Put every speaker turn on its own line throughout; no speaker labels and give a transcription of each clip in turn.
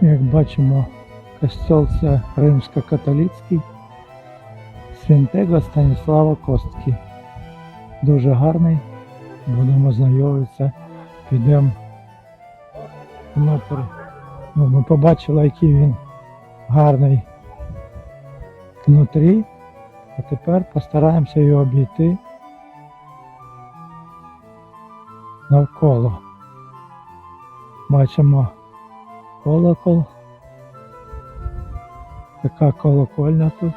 Як бачимо, костьол це римсько-католицький Святого Станіслава Костки. Дуже гарний. Будемо знайомитися. Підемо внутрі. Ну, ми побачили, який він гарний внутрі. А тепер постараємося його обійти навколо. Бачимо колокол. Така колокольня тут.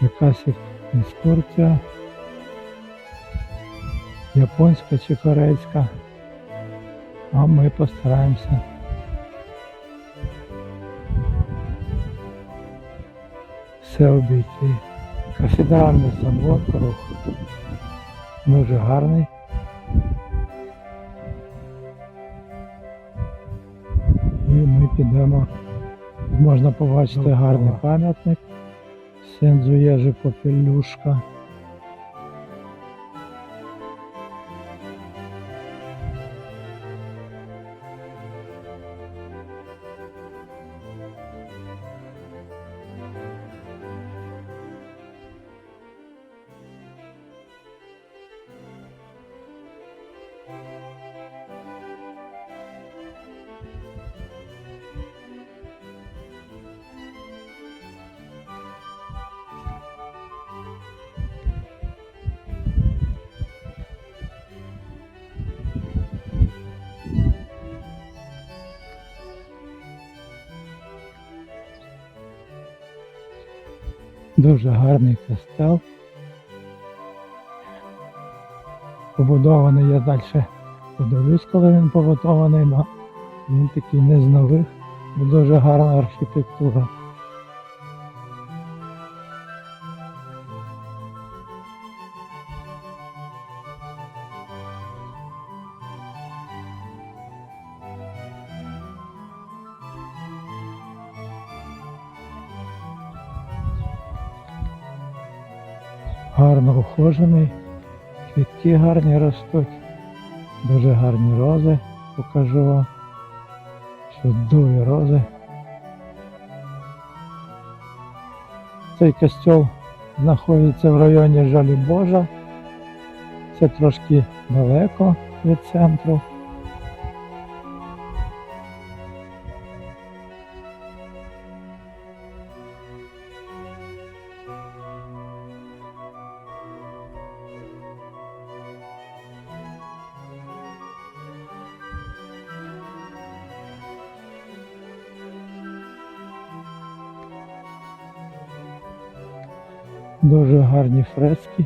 Якась екскурсія. Японська чи корейська. А ми постараємося. Все обійти. Кафедральний собор круг. Дуже гарний. Підемо. Можна побачити гарний пам'ятник. Сензуєжи Попелюшка. Дуже гарний костел. Побудований я далі подивлюсь, коли він побудований, але він такий не з нових, бо дуже гарна архітектура. Гарно ухожений, квітки гарні ростуть, дуже гарні рози, покажу вам. Чудові рози. Цей костьол знаходиться в районі Жалібожа. Це трошки далеко від центру. Дуже гарні фрески.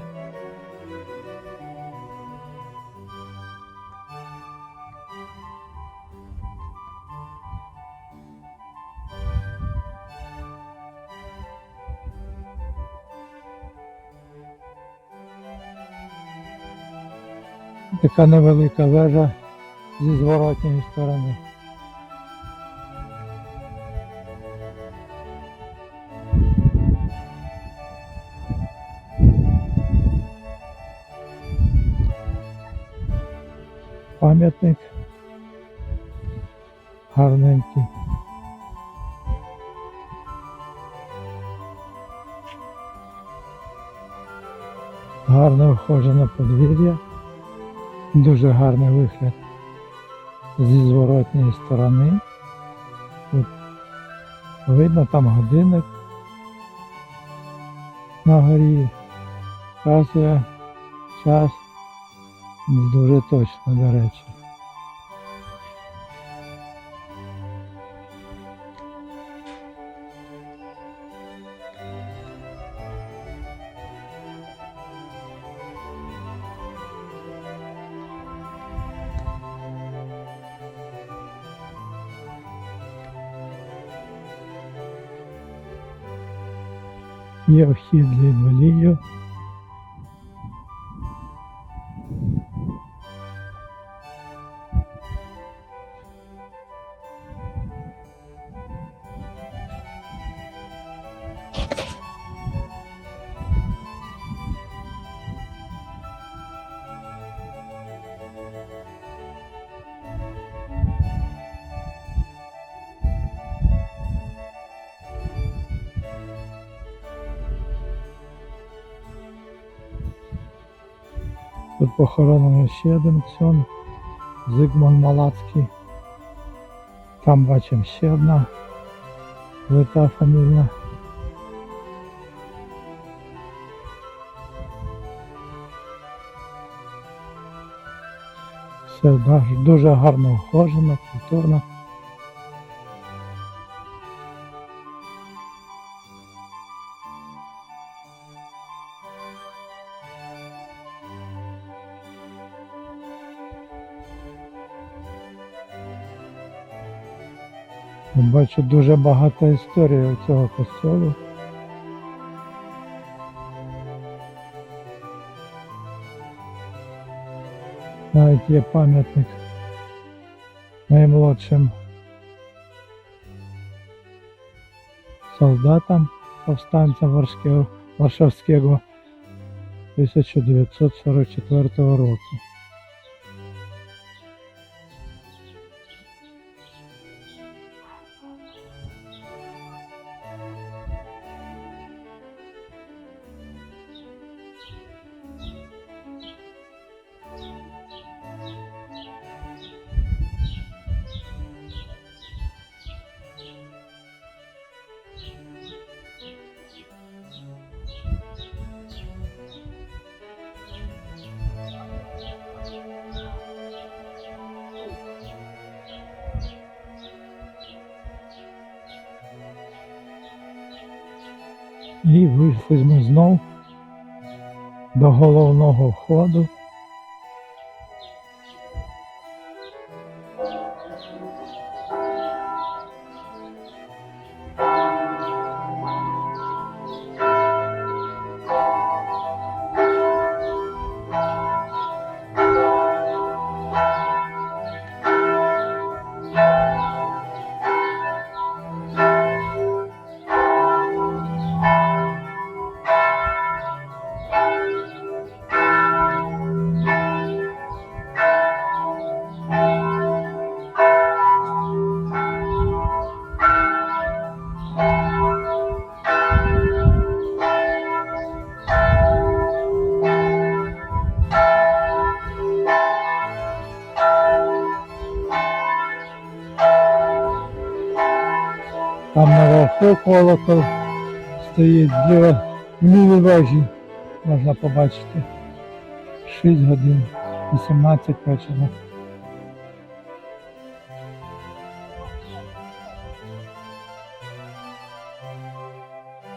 Така невелика вежа зі зворотньої сторони. Пам'ятник гарненький. Гарно вхоже подвір'я. Дуже гарний вигляд зі зворотньої сторони. Тут видно там годинник на горі. Вказує час. Дуже точно, до речі. Є вхід для інвалідів. Тут похоронено ще один ксьон, Зигмон Малацький. Там бачимо ще одна плита фамільна. Все дуже гарно ухожено, культурно. Бачу дуже багата історія у цього костюлу. Навіть є пам'ятник наймолодшим солдатам, повстанцям Варшавського 1944 року. І вийшли ми знов до головного входу. Наверху колокол стоїть зліва в лівій вежі. Можна побачити. 6 годин, 18 вечора.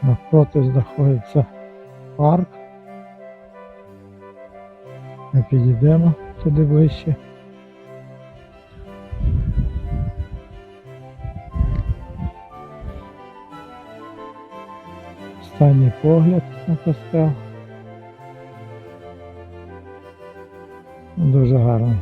Навпроти знаходиться парк. Ми підійдемо туди ближче. Останній погляд на костел. Дуже гарний.